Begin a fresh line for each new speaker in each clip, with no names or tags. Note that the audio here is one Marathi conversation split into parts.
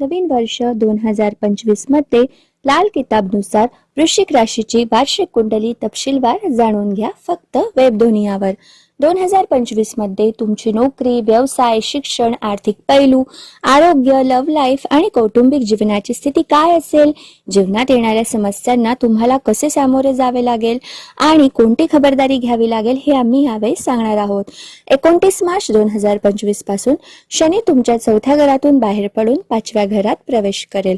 नवीन वर्ष दोन हजार पंचवीसमध्ये लाल किताबनुसार वृश्चिक राशीची वार्षिक कुंडली तपशीलवार जाणून घ्या फक्त वेबधोनियावर दोन हजार पंचवीसमध्ये तुमची नोकरी व्यवसाय शिक्षण आर्थिक पैलू आरोग्य लव्ह लाईफ आणि कौटुंबिक जीवनाची स्थिती काय असेल? जीवनात येणाऱ्या समस्यांना तुम्हाला कसे सामोरे जावे लागेल? आणि कोणती खबरदारी घ्यावी लागेल हे आम्ही यावेळी सांगणार आहोत. एकोणतीस मार्च दोन हजार पंचवीसपासून शनी तुमच्या चौथ्या घरातून बाहेर पडून पाचव्या घरात प्रवेश करेल.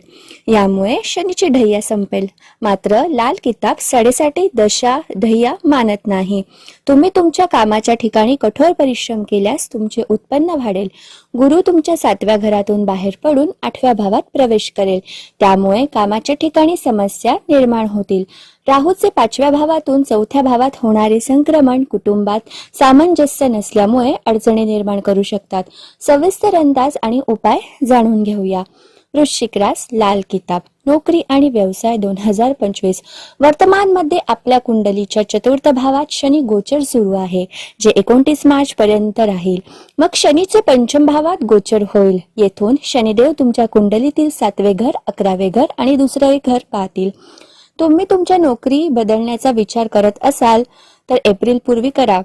यामुळे शनीची ढय्या संपेल. मात्र लाल किताब साडेसाती दशा ढैया मानत नाही. तुम्ही तुमच्या कामाच्या तुमच्या ठिकाणी कठोर परिश्रम केल्यास तुमचे उत्पन्न वाढेल. गुरु तुमच्या सातव्या घरातून बाहेर पडून आठव्या भावात प्रवेश करेल. त्यामुळे कामाच्या ठिकाणी समस्या निर्माण होतील. राहूचे पाचव्या भावातून चौथ्या भावात होणारे संक्रमण कुटुंबात सामंजस्य नसल्यामुळे अडचणी निर्माण करू शकतात. सविस्तर अंदाज आणि उपाय जाणून घेऊया. वृश्चिक रास लाल किताब नोकरी आणि व्यवसाय दोन हजार पंचवीस. वर्तमानमध्ये आपल्या कुंडलीच्या चतुर्थ भावात शनी गोचर सुरू आहे जे एकोणतीस मार्च पर्यंत राहील. मग शनीचे पंचम भावात गोचर होईल. येथून शनिदेव तुमच्या कुंडलीतील सातवे घर अकरावे घर आणि दुसरे घर पाहतील. तुम्ही तुमच्या नोकरी बदलण्याचा विचार करत असाल तर एप्रिल पूर्वी करा.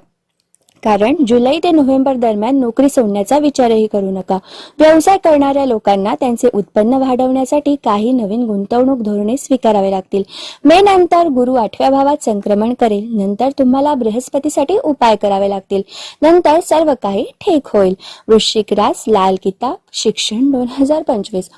कारण जुलै ते नोव्हेंबर दरम्यान नोकरी सोडण्याचा विचारही करू नका. व्यवसाय करणाऱ्या लोकांना त्यांचे उत्पन्न वाढवण्यासाठी काही नवीन गुंतवणूक धोरणे स्वीकारावे लागतील. मे नंतर गुरु आठव्या भावात संक्रमण करेल. नंतर तुम्हाला बृहस्पतीसाठी उपाय करावे लागतील. नंतर सर्व काही ठीक होईल. वृश्चिक रास लाल किताब शिक्षण दोन हजार पंचवीस.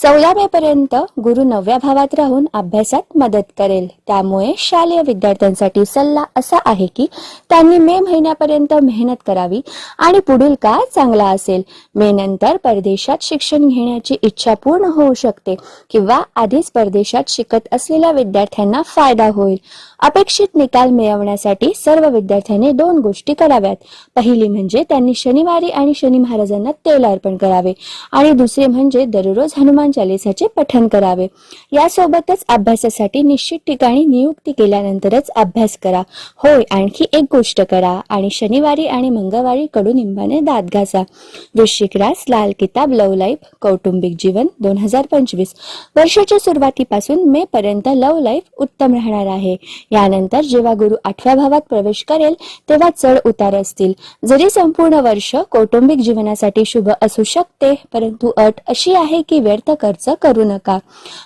चौदा पर्यंत गुरु नवव्या भावात राहून अभ्यासात मदत करेल. त्यामुळे शालेय विद्यार्थ्यांसाठी सल्ला असा आहे की त्यांनी मे महिन्यापर्यंत मेहनत करावी आणि पुढील काळ चांगला असेल. मे नंतर परदेशात शिक्षण घेण्याची इच्छा पूर्ण होऊ शकते किंवा आधीच परदेशात शिकत असलेल्या विद्यार्थ्यांना फायदा होईल. अपेक्षित निकाल मिळवण्यासाठी सर्व विद्यार्थ्यांनी दोन गोष्टी कराव्यात. पहिली म्हणजे त्यांनी शनिवारी आणि शनी महाराजांना तेल अर्पण करावे आणि दुसरे म्हणजे दररोज हनुमान हनुमान चालिसाचे पठण करावे. यासोबतच अभ्यासासाठी निश्चित ठिकाणी नियुक्ती केल्यानंतरच अभ्यास करा. होय आणखी एक गोष्ट करा आणि शनिवारी आणि मंगळवारी कडुनिंबाने दात घासा. वृश्चिक रास लाल किताब लव लाईफ कौटुंबिक जीवन दोन हजार पंचवीस. वर्षाच्या सुरुवातीपासून मे पर्यंत लव लाईफ उत्तम राहणार आहे. यानंतर जेव्हा गुरु आठव्या भावात प्रवेश करेल तेव्हा चढ उतार असतील. जरी संपूर्ण वर्ष कौटुंबिक जीवनासाठी शुभ असू शकते परंतु अट अशी आहे की व्यर्थ खर्च करू नका.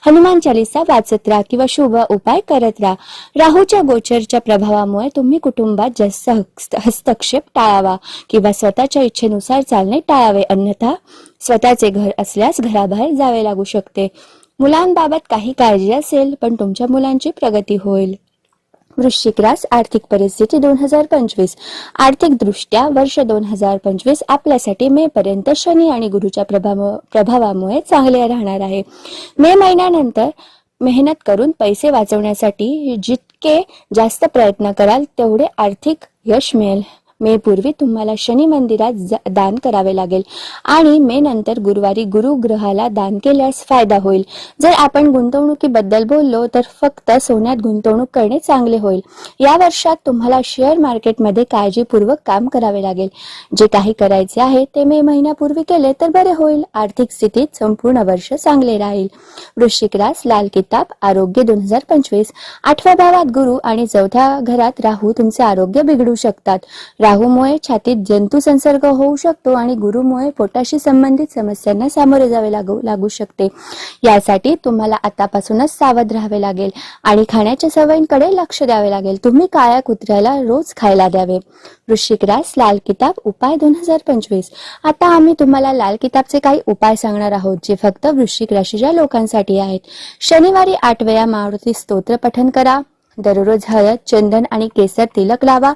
हनुमान चालिसा वाचत राहा किंवा शुभ उपाय करत राहा. राहूच्या गोचरच्या प्रभावामुळे तुम्ही कुटुंबात जास्त हस्तक्षेप टाळावा किंवा स्वतःच्या इच्छेनुसार चालणे टाळावे. अन्यथा स्वतःचे घर असल्यास घराबाहेर जावे लागू शकते. मुलांबाबत काही काळजी असेल पण तुमच्या मुलांची प्रगती होईल. वृश्चिक रास आर्थिक परिस्थिती दोन हजार पंचवीस. आर्थिक दृष्ट्या वर्ष दोन हजार पंचवीस आपल्यासाठी मे पर्यंत शनी आणि गुरुच्या प्रभाव प्रभावामुळे चांगले राहणार आहे. मे महिन्यानंतर मेहनत करून पैसे वाचवण्यासाठी जितके जास्त प्रयत्न कराल तेवढे आर्थिक यश मिळेल. मे पूर्वी तुम्हाला शनी मंदिरात दान करावे लागेल. आणि मे नंतर गुरुवारी गुरु ग्रहाला दान केल्यास फायदा होईल. जर आपण गुंतवणुकीबद्दल बोललो तर फक्त सोन्यात गुंतवणूक करणे चांगले होईल. या वर्षात तुम्हाला शेअर मार्केटमध्ये काळजीपूर्वक काम करावे लागेल. जे काही करायचे आहे ते मे महिन्यापूर्वी केले तर बरे होईल. आर्थिक स्थितीत संपूर्ण वर्ष चांगले राहील. वृश्चिक रास लाल किताब आरोग्य दोन हजार पंचवीस. आठव्या भावात गुरु आणि चौथ्या घरात राहू तुमचे आरोग्य बिघडू शकतात. राहूमुळे छातीत जंतू संसर्ग होऊ शकतो आणि गुरुमुळे पोटाशी संबंधित समस्यांना सामोरे जावे लागू लागू शकते. यासाठी तुम्हाला आतापासूनच सावध राहावे लागेल आणि खाण्याच्या सवयींकडे लक्ष द्यावे लागेल. तुम्ही काळ्या कुत्र्याला रोज खायला द्यावे. वृश्चिक रास लाल किताब उपाय दोन हजार पंचवीस. आता आम्ही तुम्हाला लाल किताबचे काही उपाय सांगणार आहोत जे फक्त वृश्चिक राशीच्या लोकांसाठी आहेत. शनिवारी आठ वेळा मारुती स्तोत्र पठन करा. दररोज हळद चंदन आणि केसर तिलक लावा.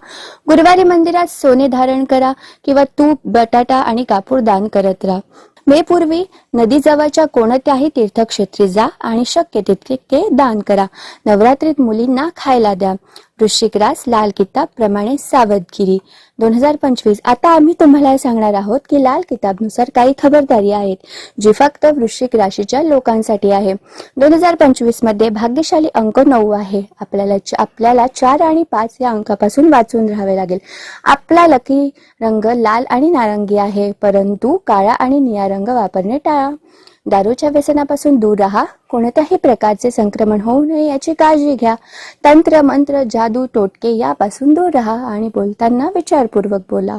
गुरुवारी मंदिरात सोने धारण करा किंवा तूप बटाटा आणि कापूर दान करत राहा. मे पूर्वी नदीजवळच्या कोणत्याही तीर्थक्षेत्री जा आणि शक्य तितके दान करा. नवरात्रीत मुलींना खायला द्या. वृश्चिक रास लाल किताब प्रमाणे सावधगिरी. दोन हजार पंचवीस. आता आम्ही तुम्हाला सांगणार आहोत की लाल किताबनुसार काही खबरदारी आहेत जी फक्त वृश्चिक राशीच्या लोकांसाठी आहे. दोन हजार पंचवीसमध्ये भाग्यशाली अंक नऊ आहे. आपल्याला आपल्याला चार आणि पाच या अंकापासून वाचून राहावे लागेल. आपला लकी रंग लाल आणि नारंगी आहे परंतु काळा आणि निळा रंग वापरणे टाळा. दारूच्या व्यसनापासून दूर राहा. कोणत्याही प्रकारचे संक्रमण होऊ नये याची काळजी घ्या. तंत्र मंत्र जादू टोटके यापासून दूर राहा आणि बोलताना विचारपूर्वक बोला.